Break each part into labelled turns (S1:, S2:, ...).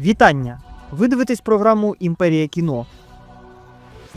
S1: Вітання! Ви дивитесь програму Імперія кіно.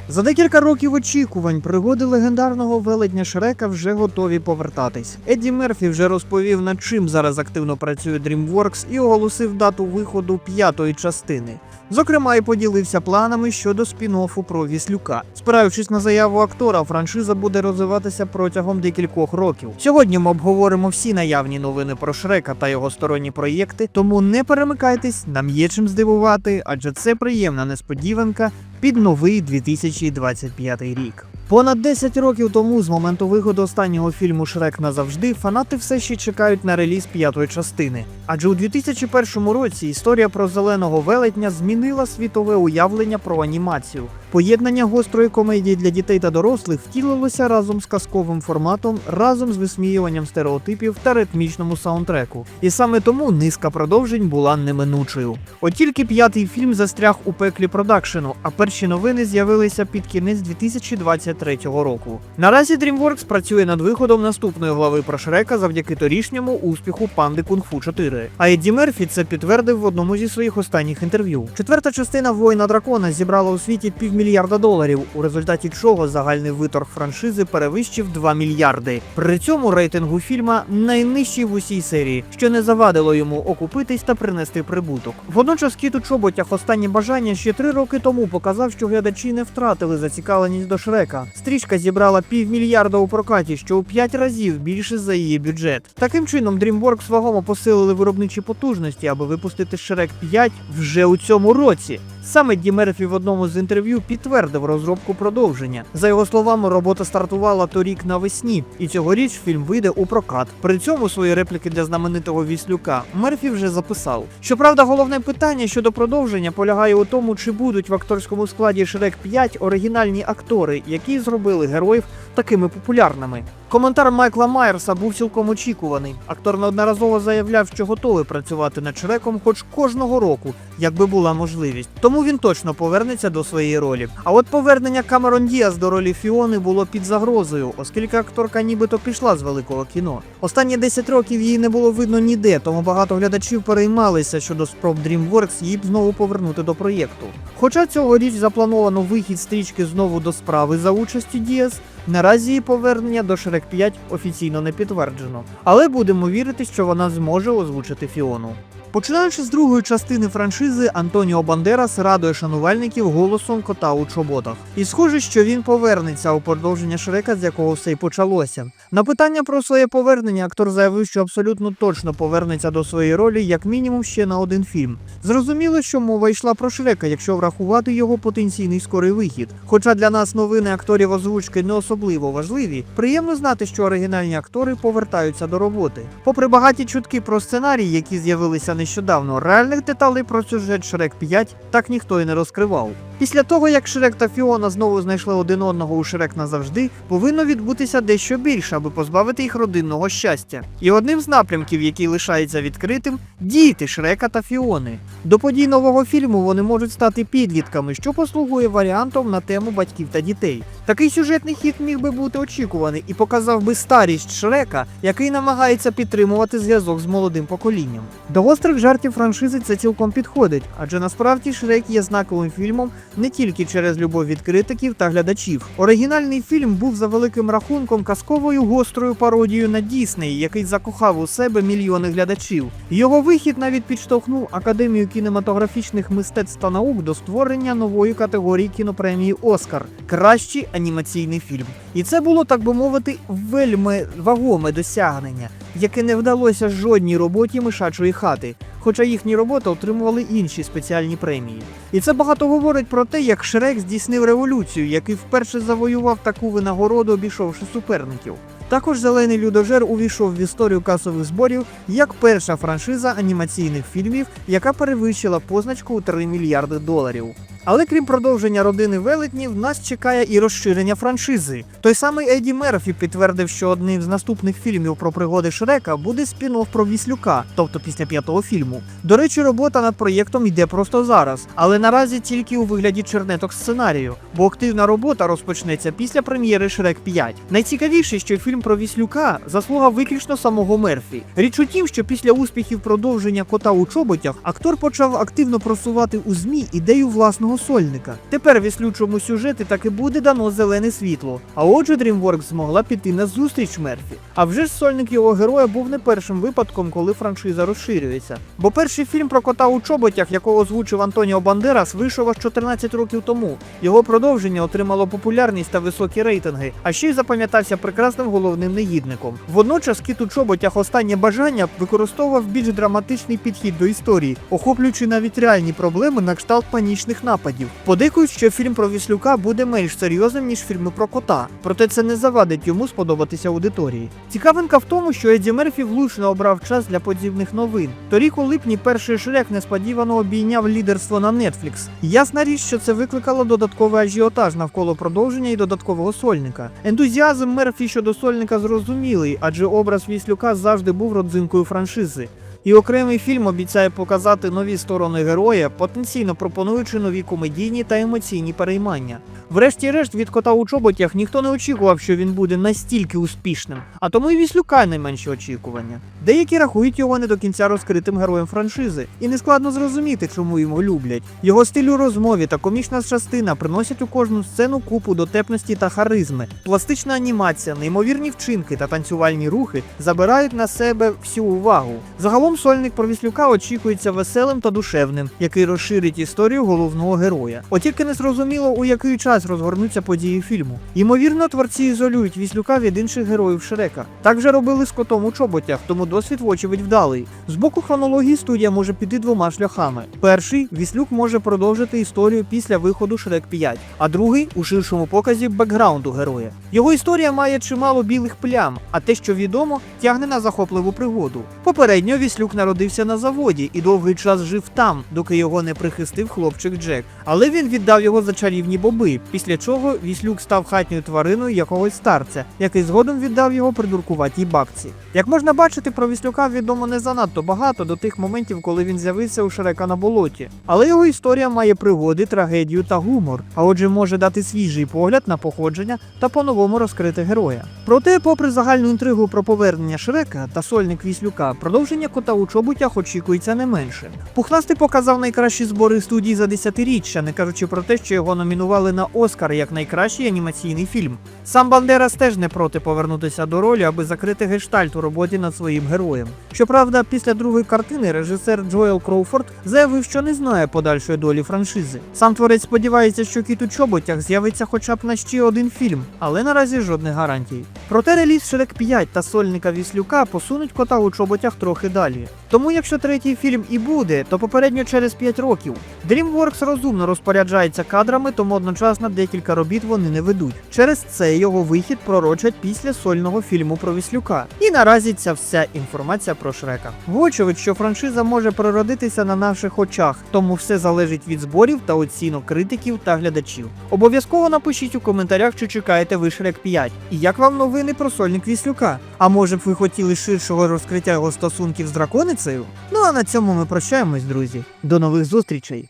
S1: За декілька років очікувань пригоди легендарного велетня Шрека вже готові повертатись. Едді Мерфі вже розповів, над чим зараз активно працює DreamWorks і оголосив дату виходу п'ятої частини. Зокрема, і поділився планами щодо спін-оффу про Віслюка. Спираючись на заяву актора, франшиза буде розвиватися протягом декількох років. Сьогодні ми обговоримо всі наявні новини про Шрека та його сторонні проєкти, тому не перемикайтесь, нам є чим здивувати, адже це приємна несподіванка під новий 2025 рік. Понад 10 років тому, з моменту виходу останнього фільму Шрек назавжди, фанати все ще чекають на реліз п'ятої частини. Адже у 2001 році історія про зеленого велетня змінила світове уявлення про анімацію. Поєднання гострої комедії для дітей та дорослих втілилося разом з казковим форматом, разом з висміюванням стереотипів та ритмічному саундтреку. І саме тому низка продовжень була неминучою. От тільки п'ятий фільм застряг у пеклі продакшену, а перші новини з'явилися під кінець 2023 року. Наразі DreamWorks працює над виходом наступної глави про Шрека завдяки торішньому успіху панди Кунг-Фу 4. А Едді Мерфі це підтвердив в одному зі своїх останніх інтерв'ю. Четверта частина воїна дракона зібрала у світі півмільярда доларів, у результаті чого загальний виторг франшизи перевищив 2 мільярди. При цьому рейтингу фільма найнижчий в усій серії, що не завадило йому окупитись та принести прибуток. Водночас кіт у чоботях останнє бажання ще три роки тому показав, що глядачі не втратили зацікавленість до Шрека. Стрічка зібрала півмільярда у прокаті, що у п'ять разів більше за її бюджет. Таким чином, DreamWorks вагомо посилили виробничі потужності, аби випустити Шрек 5 вже у цьому році. Саме Ді Мерфі в одному з інтерв'ю підтвердив розробку продовження. За його словами, робота стартувала торік навесні, і цьогоріч фільм вийде у прокат. При цьому свої репліки для знаменитого віслюка Мерфі вже записав. Щоправда, головне питання щодо продовження полягає у тому, чи будуть в акторському складі Шрек 5 оригінальні актори, які зробили героїв такими популярними. Коментар Майкла Майерса був цілком очікуваний. Актор неодноразово заявляв, що готовий працювати над Шреком хоч кожного року, якби була можливість. Тому він точно повернеться до своєї ролі. А от повернення Камерон Діас до ролі Фіони було під загрозою, оскільки акторка нібито пішла з великого кіно. Останні 10 років її не було видно ніде, тому багато глядачів переймалися щодо спроб DreamWorks її б знову повернути до проєкту. Хоча цьогоріч заплановано вихід стрічки знову до справи за участю Діас, Наразі її повернення до Шрек 5 офіційно не підтверджено, але будемо вірити, що вона зможе озвучити Фіону. Починаючи з другої частини франшизи, Антоніо Бандерас радує шанувальників голосом кота у чоботах. І схоже, що він повернеться у продовження Шрека, з якого все й почалося. На питання про своє повернення актор заявив, що абсолютно точно повернеться до своєї ролі, як мінімум ще на один фільм. Зрозуміло, що мова йшла про Шрека, якщо врахувати його потенційний скорий вихід. Хоча для нас новини акторів озвучки не особливо важливі, приємно знати, що оригінальні актори повертаються до роботи. Попри багаті чутки про сценарій, які з'явилися нещодавно, реальних деталей про сюжет Шрек 5 так ніхто і не розкривав. Після того, як Шрек та Фіона знову знайшли один одного у Шрек назавжди, повинно відбутися дещо більше, аби позбавити їх родинного щастя. І одним з напрямків, який лишається відкритим, діти Шрека та Фіони. До подій нового фільму вони можуть стати підлітками, що послугує варіантом на тему батьків та дітей. Такий сюжетний хід міг би бути очікуваний і показав би старість Шрека, який намагається підтримувати зв'язок з молодим поколінням. До гострих жартів франшизи це цілком підходить, адже насправді Шрек є знаковим фільмом не тільки через любов від критиків та глядачів. Оригінальний фільм був за великим рахунком казковою гострою пародією на Дісней, який закохав у себе мільйони глядачів. Його вихід навіть підштовхнув Академію кінематографічних мистецтв та наук до створення нової категорії кінопремії Оскар кращий анімаційний фільм. І це було, так би мовити, вельми вагоме досягнення, яке не вдалося жодній роботі мишачої хати. Хоча їхні роботи отримували інші спеціальні премії. І це багато говорить про те, як Шрек здійснив революцію, який вперше завоював таку винагороду, обійшовши суперників. Також зелений людожер увійшов в історію касових зборів як перша франшиза анімаційних фільмів, яка перевищила позначку у 3 мільярди доларів. Але крім продовження родини велетнів, нас чекає і розширення франшизи. Той самий Еді Мерфі підтвердив, що одним з наступних фільмів про пригоди Шрека буде спін-офф про Віслюка, тобто після п'ятого фільму. До речі, робота над проєктом йде просто зараз, але наразі тільки у вигляді чернеток сценарію, бо активна робота розпочнеться після прем'єри Шрек 5. Найцікавіше, що фільм про Віслюка заслуга виключно самого Мерфі. Річ у тім, що після успіхів продовження кота у чоботях актор почав активно просувати у змі ідею власного сольника. Тепер віслючому сюжеті таки буде дано зелене світло. А отже, DreamWorks змогла піти на зустріч Мерфі. А вже ж сольник його героя був не першим випадком, коли франшиза розширюється. Бо перший фільм про кота у чоботях, якого озвучив Антоніо Бандерас, вийшов аж 14 років тому. Його продовження отримало популярність та високі рейтинги, а ще й запам'ятався прекрасним головним негідником. Водночас кіт у чоботях останнє бажання використовував більш драматичний підхід до історії, охоплюючи навіть реальні проблеми на кшталт панічних нападів. Подейкують, що фільм про Віслюка буде менш серйозним, ніж фільми про кота, проте це не завадить йому сподобатися аудиторії. Цікавинка в тому, що Еді Мерфі влучно обрав час для подібних новин. Торік у липні перший шрек несподівано обійняв лідерство на Netflix. Ясна річ, що це викликало додатковий ажіотаж навколо продовження і додаткового сольника. Ентузіазм Мерфі щодо сольника зрозумілий, адже образ Віслюка завжди був родзинкою франшизи. І окремий фільм обіцяє показати нові сторони героя, потенційно пропонуючи нові комедійні та емоційні переймання. Врешті-решт, від кота у чоботях ніхто не очікував, що він буде настільки успішним, а тому і віслюка найменші очікування. Деякі рахують його не до кінця розкритим героєм франшизи, і нескладно зрозуміти, чому його люблять. Його стиль у розмові та комічна частина приносять у кожну сцену купу дотепності та харизми. Пластична анімація, неймовірні вчинки та танцювальні рухи забирають на себе всю увагу. Загалом сольник про віслюка очікується веселим та душевним, який розширить історію головного героя. От тільки не зрозуміло, у який час розгорнуться події фільму. Ймовірно, творці ізолюють віслюка від інших героїв Шрека. Так вже робили з котом у чоботях, тому досвід вочевидь вдалий. З боку хронології студія може піти двома шляхами. Перший віслюк може продовжити історію після виходу Шрек 5, а другий у ширшому показі бекграунду героя. Його історія має чимало білих плям, а те, що відомо, тягне на захопливу пригоду. Попередньо віслюк народився на заводі і довгий час жив там, доки його не прихистив хлопчик Джек. Але він віддав його за чарівні боби, після чого віслюк став хатньою твариною якогось старця, який згодом віддав його придуркуватій бабці. Як можна бачити, про віслюка відомо не занадто багато до тих моментів, коли він з'явився у Шрека на болоті. Але його історія має пригоди, трагедію та гумор, а отже, може дати свіжий погляд на походження та по-новому розкрити героя. Проте, попри загальну інтригу про повернення Шрека та сольник Віслюка, продовження кота у чоботях очікується не менше. Пухнастий показав найкращі збори студії за десятиріччя, не кажучи про те, що його номінували на Оскар як найкращий анімаційний фільм. Сам Бандерас теж не проти повернутися до ролі, аби закрити гештальт у роботі над своїм героєм. Щоправда, після другої картини режисер Джоел Кроуфорд заявив, що не знає подальшої долі франшизи. Сам творець сподівається, що кіт у чоботях з'явиться хоча б на ще один фільм, але наразі жодних гарантій. Проте реліз Шрек 5 та сольника Віслюка посунуть кота у чоботях трохи далі. Тому, якщо третій фільм і буде, то попередньо через 5 років. DreamWorks розумно розпоряджається кадрами, тому одночасно декілька робіт вони не ведуть. Через це його вихід пророчать після сольного фільму про Віслюка. І наразі ця вся інформація про Шрека. Вочевидь, що франшиза може прородитися на наших очах, тому все залежить від зборів та оцінок критиків та глядачів. Обов'язково напишіть у коментарях, чи чекаєте ви Шрек 5 і як вам новини про сольник Віслюка. А може б ви хотіли ширшого розкриття його стосунків з драконицею? Ну а на цьому ми прощаємось, друзі. До нових зустрічей!